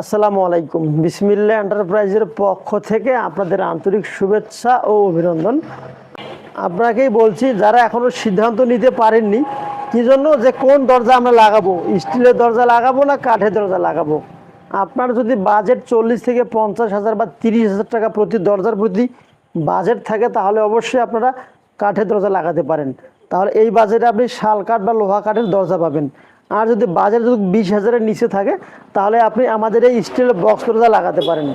আসসালামু আলাইকুম। বিসমিল্লা এন্টারপ্রাইজের পক্ষ থেকে আপনাদের আন্তরিক শুভেচ্ছা ও অভিনন্দন। আপনাকেই বলছি, যারা এখনও সিদ্ধান্ত নিতে পারেননি, কি জন্য যে কোন দরজা আমরা লাগাবো? স্টিলের দরজা লাগাবো না কাঠের দরজা লাগাবো? আপনার যদি বাজেট চল্লিশ থেকে পঞ্চাশ হাজার বা তিরিশ হাজার টাকা প্রতি দরজার প্রতি বাজেট থাকে, তাহলে অবশ্যই আপনারা কাঠের দরজা লাগাতে পারেন। তাহলে এই বাজেটে আপনি শাল কাঠ বা লোহা কাঠের দরজা পাবেন। আর যদি বাজেট যদি বিশ হাজারের নিচে থাকে, তাহলে আপনি আমাদের এই স্টিলের বক্স দরজা লাগাতে পারেন।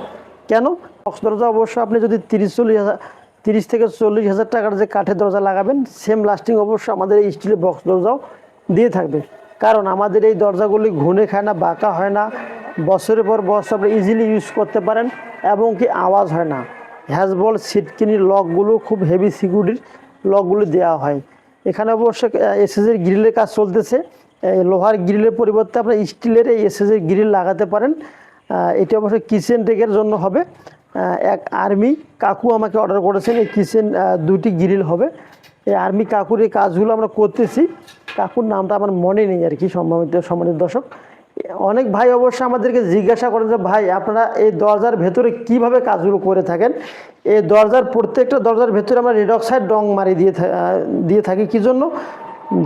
কেন? বক্স দরজা অবশ্য আপনি যদি তিরিশ চল্লিশ হাজার, তিরিশ থেকে চল্লিশ হাজার টাকার যে কাঠের দরজা লাগাবেন সেম লাস্টিং অবশ্য আমাদের এই স্টিলের বক্স দরজাও দিয়ে থাকবে। কারণ আমাদের এই দরজাগুলি ঘুনে খায় না, বাঁকা হয় না, বছরের পর বছর আপনি ইজিলি ইউজ করতে পারেন এবং কি আওয়াজ হয় না। হ্যাজবল সিটকিনির লকগুলো খুব হেভি সিকিউরিটির লকগুলো দেওয়া হয়। এখানে অবশ্য এসএসের গ্রিলের কাজ চলতেছে। লোহার গ্রিলের পরিবর্তে আপনার স্টিলের এই এসএসের গ্রিল লাগাতে পারেন। এটি অবশ্য কিচেন টেকের জন্য হবে। এক আর্মি কাকু আমাকে অর্ডার করেছেন, এই কিচেন দুটি গ্রিল হবে। এই আর্মি কাকুর এই কাজগুলো আমরা করতেছি। কাকুর নামটা আমার মনে নেই আর কি, সম্মানিত সম্মানিত দর্শক। অনেক ভাই অবশ্য আমাদেরকে জিজ্ঞাসা করেন যে, ভাই, আপনারা এই দরজার ভেতরে কীভাবে কাজগুলো করে থাকেন? এই দরজার প্রত্যেকটা দরজার ভেতরে আমরা রেডক্সাইড রং মারি দিয়ে দিয়ে থাকি। কী জন্য?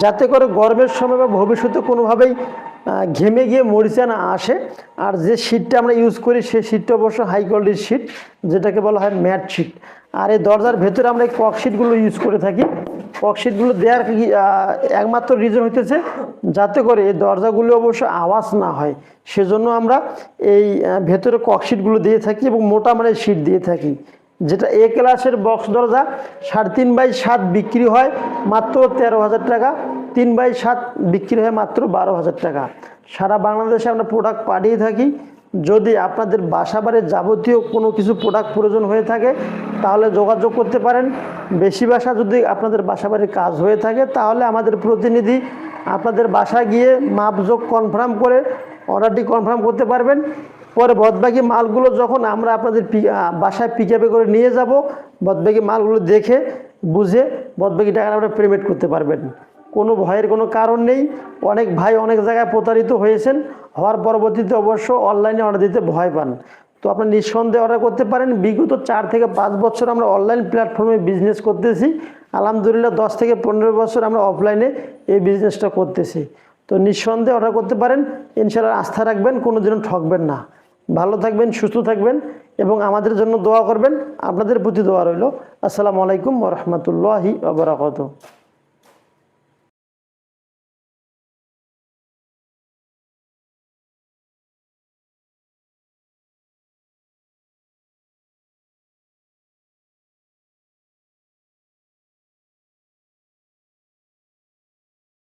যাতে করে গরমের সময় বা ভবিষ্যতে কোনোভাবেই ঘেমে গিয়ে মরিচা না আসে। আর যে শীটটা আমরা ইউজ করি সেই শীটটা অবশ্য হাই কোয়ালিটির শীট যেটাকে বলা হয় ম্যাট শীট আর এই দরজার ভেতরে আমরা এই কক শীটগুলো ইউজ করে থাকি। কক শীটগুলো দেওয়ার একমাত্র রিজন হইতেছে যাতে করে এই দরজাগুলো অবশ্য আওয়াজ না হয়। সেজন্য আমরা এই ভেতরে কক শীটগুলো দিয়ে থাকি এবং মোটা মানে শীট দিয়ে থাকি। যেটা এ ক্লাসের বক্স দরজা, সাড়ে তিন বাই সাত বিক্রি হয় মাত্র তেরো হাজার টাকা, তিন বাই সাত বিক্রি হয় মাত্র বারো হাজার টাকা। সারা বাংলাদেশে আমরা প্রোডাক্ট পাঠিয়ে থাকি। যদি আপনাদের বাসা বাড়ির যাবতীয় কোনো কিছু প্রোডাক্ট প্রয়োজন হয়ে থাকে, তাহলে যোগাযোগ করতে পারেন। বেশি বাসা যদি আপনাদের বাসা বাড়ির কাজ হয়ে থাকে, তাহলে আমাদের প্রতিনিধি আপনাদের বাসায় গিয়ে মাপযোগ কনফার্ম করে অর্ডারটি কনফার্ম করতে পারবেন। পরে বদবাকি মালগুলো যখন আমরা আপনাদের বাসায় পিক আপে করে নিয়ে যাব বদবাকি মালগুলো দেখে, বুঝে বদবাকি টাকা আপনারা পেমেন্ট করতে পারবেন। কোনো ভয়ের কোনো কারণ নেই। অনেক ভাই অনেক জায়গায় প্রতারিত হয়েছেন। হওয়ার পরবর্তীতে অবশ্য অনলাইনে অর্ডার দিতে ভয় পান। তো আপনি নিঃসন্দেহে অর্ডার করতে পারেন। বিগত চার থেকে পাঁচ বছর আমরা অনলাইন প্ল্যাটফর্মে বিজনেস করতেছি। আলহামদুলিল্লাহ দশ থেকে পনেরো বছর আমরা অফলাইনে এই বিজনেসটা করতেছি। তো নিঃসন্দেহে অর্ডার করতে পারেন। ইনশাল্লাহ আস্থা রাখবেন কোনো দিনও ঠকবেন না। ভালো থাকবেন, সুস্থ থাকবেন এবং আমাদের জন্য দোয়া করবেন। আপনাদের প্রতি দোয়া রইল। আসসালামু আলাইকুম রহমতুল্লাহি আবরাকাত